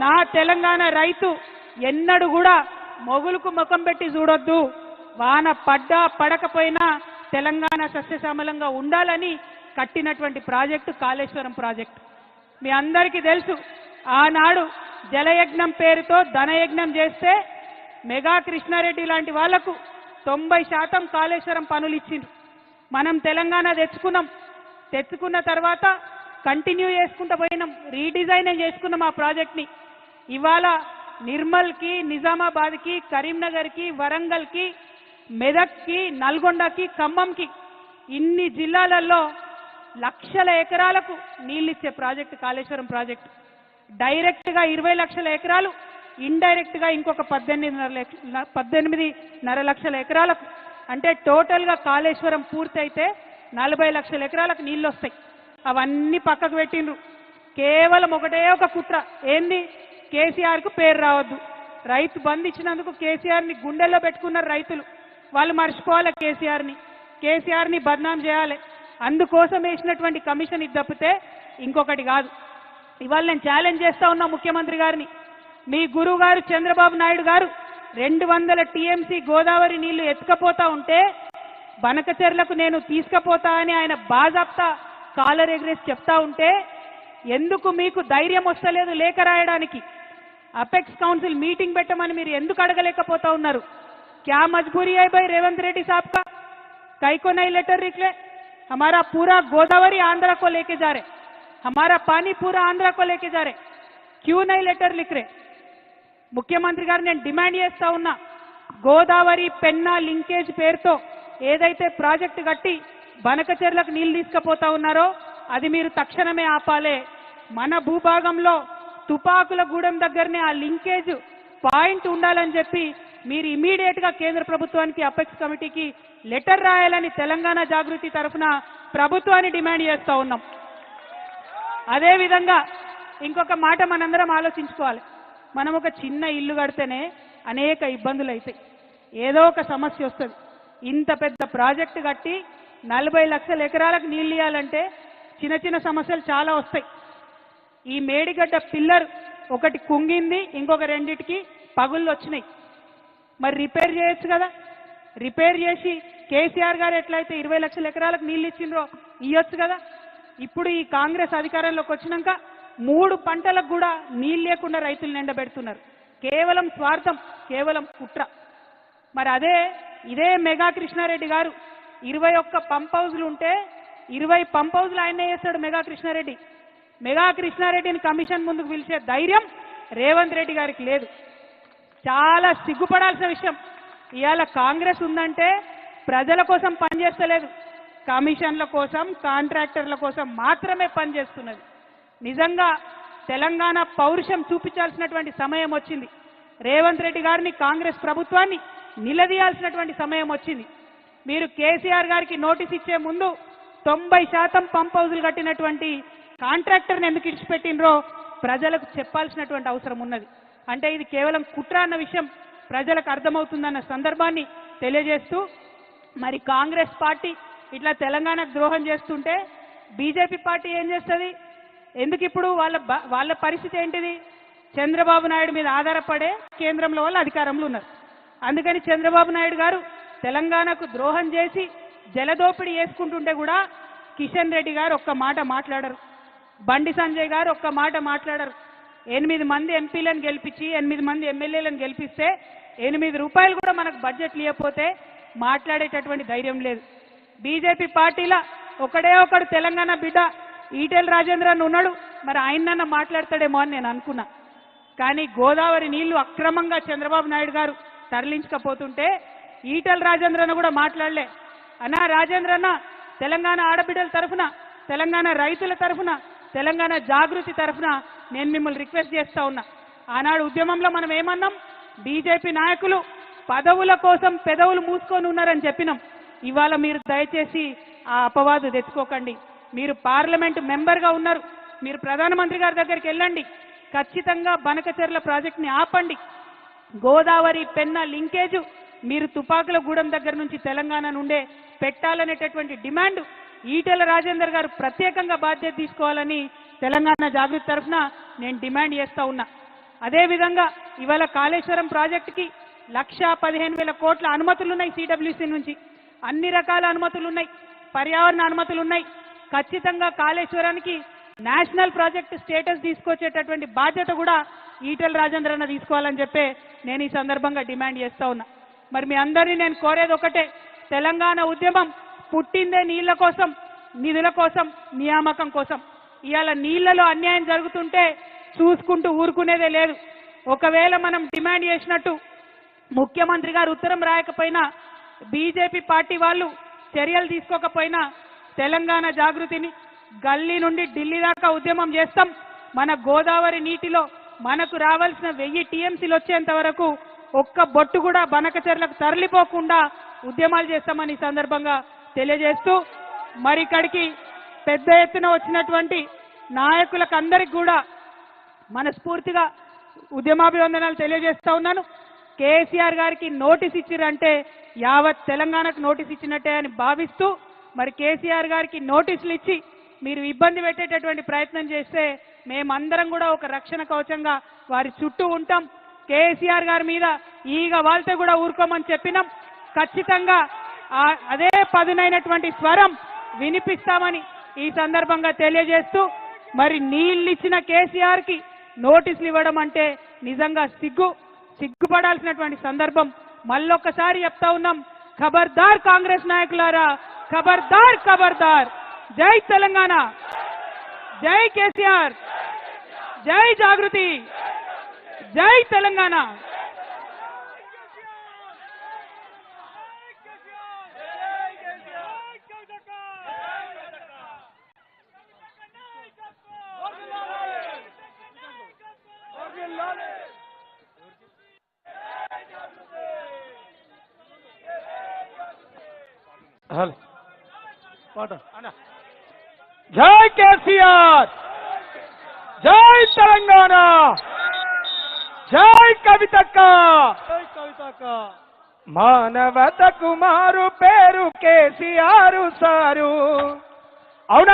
నా తెలంగాణ రైతు ఎన్నడు కూడా మొగులుకు ముఖం పెట్టి చూడొద్దు. వాన పడ్డా పడకపోయినా తెలంగాణ సస్యశ్యామలంగా ఉండాలని కట్టినటువంటి ప్రాజెక్టు కాళేశ్వరం ప్రాజెక్టు. మీ అందరికీ తెలుసు ఆనాడు జలయజ్ఞం పేరుతో ధనయజ్ఞం చేస్తే మెగా కృష్ణారెడ్డి లాంటి వాళ్ళకు తొంభై శాతం కాళేశ్వరం పనులు ఇచ్చిండ్రు. మనం తెలంగాణ తెచ్చుకున్నాం. తెచ్చుకున్న తర్వాత కంటిన్యూ చేసుకుంటూ పోయినాం. రీడిజైన్ చేసుకున్నాం ఆ ప్రాజెక్ట్ని ఇవాళ నిర్మల్కి నిజామాబాద్కి కరీంనగర్కి వరంగల్కి మెదక్కి నల్గొండకి ఖమ్మంకి ఇన్ని జిల్లాలలో లక్షల ఎకరాలకు నీళ్ళిచ్చే ప్రాజెక్టు కాళేశ్వరం ప్రాజెక్టు డైరెక్ట్గా ఇరవై లక్షల ఎకరాలు ఇండైరెక్ట్గా ఇంకొక పద్దెనిమిదిన్నర పద్దెనిమిదిన్నర లక్షల ఎకరాలకు. అంటే టోటల్గా కాళేశ్వరం పూర్తయితే నలభై లక్షల ఎకరాలకు నీళ్ళు వస్తాయి అవన్నీ పక్కకు పెట్టిండ్రు. కేవలం ఒకటే ఒక కుట్ర. ఏంది? కేసీఆర్కు పేరు రావద్దు. రైతు బంద్ ఇచ్చినందుకు కేసీఆర్ని గుండెల్లో పెట్టుకున్నారు రైతులు. వాళ్ళు మర్చిపోవాలి కేసీఆర్ని. కేసీఆర్ని బద్నాం చేయాలి. అందుకోసం వేసినటువంటి కమిషన్ ఇది తప్పితే ఇంకొకటి కాదు. ఇవాళ నేను ఛాలెంజ్ చేస్తా ఉన్నా ముఖ్యమంత్రి గారిని. మీ గురువు గారు చంద్రబాబు నాయుడు గారు రెండు వందల టీఎంసీ గోదావరి నీళ్ళు ఎత్తుకపోతా ఉంటే బనకచెర్లకు నేను తీసుకపోతా అని ఆయన బాజాప్తా. కాలర్ ఎగ్రెస్ చెప్తా ఉంటే ఎందుకు మీకు ధైర్యం వస్తలేదు లేఖ రాయడానికి అపెక్స్ కౌన్సిల్ మీటింగ్ పెట్టమని మీరు ఎందుకు అడగలేకపోతా ఉన్నారు क्या मजबूरी है भाई रेवंत रेड्डी साहब का कई को नहीं लेटर निकले हमारा पूरा गोदावरी आंध्रा को लेके जा रहे हमारा पानी पूरा आंध्रा को लेके जा रहे क्यों नहीं लेटर लिख रहे ముఖ్యమంత్రి గారు నేను డిమాండ్ చేస్తా ఉన్నా గోదావరి పెన్నా లింకేజ్ పేరుతో ఏదైతే ప్రాజెక్టు కట్టి బనకచెర్లకు నీళ్ళు తీసుకుపోతా ఉన్నారో అది మీరు తక్షణమే ఆపాలే. మన భూభాగంలో తుపాకుల గూడెం దగ్గరనే ఆ లింకేజ్ పాయింట్ ఉండాలని చెప్పి మీరు ఇమీడియట్గా కేంద్ర ప్రభుత్వానికి అపెక్స్ కమిటీకి లెటర్ రాయాలని తెలంగాణ జాగృతి తరఫున ప్రభుత్వాన్ని డిమాండ్ చేస్తూ ఉన్నాం. అదేవిధంగా ఇంకొక మాట మనందరం ఆలోచించుకోవాలి. మనం ఒక చిన్న ఇల్లు కడితేనే అనేక ఇబ్బందులు అవుతాయి ఏదో ఒక సమస్య వస్తుంది. ఇంత పెద్ద ప్రాజెక్టు కట్టి నలభై లక్షల ఎకరాలకు నీళ్ళు ఇవ్వాలంటే చిన్న చిన్న సమస్యలు చాలా వస్తాయి. ఈ మేడిగడ్డ పిల్లర్ ఒకటి కుంగింది ఇంకొక రెండిటికి పగుళ్ళు వచ్చినాయి. మరి రిపేర్ చేయొచ్చు కదా? రిపేర్ చేసి కేసీఆర్ గారు ఎట్లయితే ఇరవై లక్షల ఎకరాలకు నీళ్ళు ఇచ్చిండ్రో ఇవ్వచ్చు కదా? ఇప్పుడు ఈ కాంగ్రెస్ అధికారంలోకి వచ్చినాక మూడు పంటలకు కూడా నీళ్ళు లేకుండా రైతులు నిండబెడుతున్నారు కేవలం స్వార్థం కేవలం కుట్ర. మరి అదే ఇదే మెగా కృష్ణారెడ్డి గారు ఇరవై ఒక్క పంప్ హౌజ్లు ఉంటే ఇరవై పంప్ హౌజ్లు ఆయనే చేస్తాడు మెగా కృష్ణారెడ్డి మెగా కృష్ణారెడ్డిని కమిషన్ ముందుకు పిలిచే ధైర్యం రేవంత్ రెడ్డి గారికి లేదు. చాలా సిగ్గుపడాల్సిన విషయం. ఇవాళ కాంగ్రెస్ ఉందంటే ప్రజల కోసం పనిచేస్తలేదు కమిషన్ల కోసం కాంట్రాక్టర్ల కోసం మాత్రమే పనిచేస్తున్నది నిజంగా తెలంగాణ పౌరుషం చూపించాల్సినటువంటి సమయం వచ్చింది. రేవంత్ రెడ్డి గారిని కాంగ్రెస్ ప్రభుత్వాన్ని నిలదీయాల్సినటువంటి సమయం వచ్చింది. మీరు కేసీఆర్ గారికి నోటీస్ ఇచ్చే ముందు తొంభై శాతం పంప్ హౌజులు కట్టినటువంటి కాంట్రాక్టర్ని ఎందుకు ఇడిచిపెట్టినరో ప్రజలకు చెప్పాల్సినటువంటి అవసరం ఉన్నది. అంటే ఇది కేవలం కుట్ర అన్న విషయం ప్రజలకు అర్థమవుతుందన్న సందర్భాన్ని తెలియజేస్తూ మరి కాంగ్రెస్ పార్టీ ఇట్లా తెలంగాణకు ద్రోహం చేస్తుంటే బీజేపీ పార్టీ ఏం చేస్తుంది? ఎందుకు ఇప్పుడు వాళ్ళ వాళ్ళ పరిస్థితి ఏంటిది? చంద్రబాబు నాయుడు మీద ఆధారపడే కేంద్రంలో వాళ్ళు అధికారంలో ఉన్నారు. అందుకని చంద్రబాబు నాయుడు గారు తెలంగాణకు ద్రోహం చేసి జలదోపిడీ చేసుకుంటుంటే కూడా కిషన్ రెడ్డి గారు ఒక్క మాట మాట్లాడరు. బండి సంజయ్ గారు ఒక్క మాట మాట్లాడరు. ఎనిమిది మంది ఎంపీలను గెలిపించి ఎనిమిది మంది ఎమ్మెల్యేలను గెలిపిస్తే ఎనిమిది రూపాయలు కూడా మనకు బడ్జెట్ లేకపోతే మాట్లాడేటటువంటి ధైర్యం లేదు. బీజేపీ పార్టీల ఒకడే ఒకడు తెలంగాణ బిడ్డ ఈటెల్ రాజేంద్రన్ ఉన్నాడు. మరి ఆయనన్న మాట్లాడతాడేమో అని నేను అనుకున్నా. కానీ గోదావరి నీళ్ళు అక్రమంగా చంద్రబాబు నాయుడు గారు తరలించకపోతుంటే ఈటల రాజేంద్రన్న కూడా మాట్లాడలే. అన్నా రాజేంద్రన్న తెలంగాణ ఆడబిడ్డల తరఫున తెలంగాణ రైతుల తరఫున తెలంగాణ జాగృతి తరఫున నేను మిమ్మల్ని రిక్వెస్ట్ చేస్తా ఉన్నా. ఆనాడు ఉద్యమంలో మనం ఏమన్నాం? బీజేపీ నాయకులు పదవుల కోసం పెదవులు మూసుకొని ఉన్నారని చెప్పినాం. ఇవాళ మీరు దయచేసి ఆ అపవాదు తెచ్చుకోకండి. మీరు పార్లమెంట్ మెంబర్గా ఉన్నారు. మీరు ప్రధానమంత్రి గారి దగ్గరికి వెళ్ళండి. ఖచ్చితంగా బనకచెర్ల ప్రాజెక్ట్ని ఆపండి. గోదావరి పెన్న లింకేజు మీరు తుపాకుల గూడెం దగ్గర నుంచి తెలంగాణ నుండే పెట్టాలనేటటువంటి డిమాండ్ ఈటెల రాజేందర్ గారు ప్రత్యేకంగా బాధ్యత తీసుకోవాలని తెలంగాణ జాగృతి తరఫున నేను డిమాండ్ చేస్తా ఉన్నా. అదేవిధంగా ఇవాళ కాళేశ్వరం ప్రాజెక్టుకి లక్ష పదిహేను వేల కోట్ల అనుమతులు ఉన్నాయి సిడబ్ల్యూసీ నుంచి. అన్ని రకాల అనుమతులు ఉన్నాయి పర్యావరణ అనుమతులు ఉన్నాయి ఖచ్చితంగా కాళేశ్వరానికి నేషనల్ ప్రాజెక్ట్ స్టేటస్ తీసుకొచ్చేటటువంటి బాధ్యత కూడా ఈటెల రాజేంద్ర అన్న తీసుకోవాలని చెప్పే నేను ఈ సందర్భంగా డిమాండ్ చేస్తా ఉన్నా. మరి మీ అందరినీ నేను కోరేది ఒకటే తెలంగాణ ఉద్యమం పుట్టిందే నీళ్ళ కోసం నిధుల కోసం నియామకం కోసం. ఇవాళ నీళ్ళలో అన్యాయం జరుగుతుంటే చూసుకుంటూ ఊరుకునేదే లేదు. ఒకవేళ మనం డిమాండ్ చేసినట్టు ముఖ్యమంత్రి గారు ఉత్తరం రాయకపోయినా బీజేపీ పార్టీ వాళ్ళు చర్యలు తీసుకోకపోయినా తెలంగాణ జాగృతిని గల్లీ నుండి ఢిల్లీ దాకా ఉద్యమం చేస్తాం. మన గోదావరి నీటిలో మనకు రావాల్సిన వెయ్యి టీఎంసీలు వచ్చేంత వరకు ఒక్క బొట్టు కూడా బనకచర్లకు తరలిపోకుండా ఉద్యమాలు చేస్తామని ఈ సందర్భంగా తెలియజేస్తూ మరి ఇక్కడికి పెద్ద ఎత్తున వచ్చినటువంటి నాయకులకు అందరికి కూడా మనస్ఫూర్తిగా ఉద్యమాభివందనాలు తెలియజేస్తా ఉన్నాను. కేసీఆర్ గారికి నోటీస్ ఇచ్చిరంటే యావత్ తెలంగాణకు నోటీస్ ఇచ్చినట్టే అని భావిస్తూ మరి కేసీఆర్ గారికి నోటీసులు ఇచ్చి మీరు ఇబ్బంది పెట్టేటటువంటి ప్రయత్నం చేస్తే మేమందరం కూడా ఒక రక్షణ కవచంగా వారి చుట్టూ ఉంటాం. కేసీఆర్ గారి మీద ఈగ వాళ్తే కూడా ఊరుకోమని చెప్పినాం. ఖచ్చితంగా అదే పదునైనటువంటి స్వరం వినిపిస్తామని ఈ సందర్భంగా తెలియజేస్తూ మరి నీళ్ళు ఇచ్చిన కేసీఆర్కి నోటీసులు ఇవ్వడం అంటే నిజంగా సిగ్గు సిగ్గుపడాల్సినటువంటి సందర్భం. మళ్ళొక్కసారి చెప్తా ఉన్నాం ఖబర్దార్ కాంగ్రెస్ నాయకులారా ఖబర్దార్ ఖబర్దార్. జై తెలంగాణ. జై కేసీఆర్. జై జాగృతి. జై తెలంగాణ హలో పాట జై కేసీఆర్ జై తెలంగాణ జై కవితక్క! జై కవితక్క! మానవత కుమారు పేరు కేసీఆర్ సారు. అవునా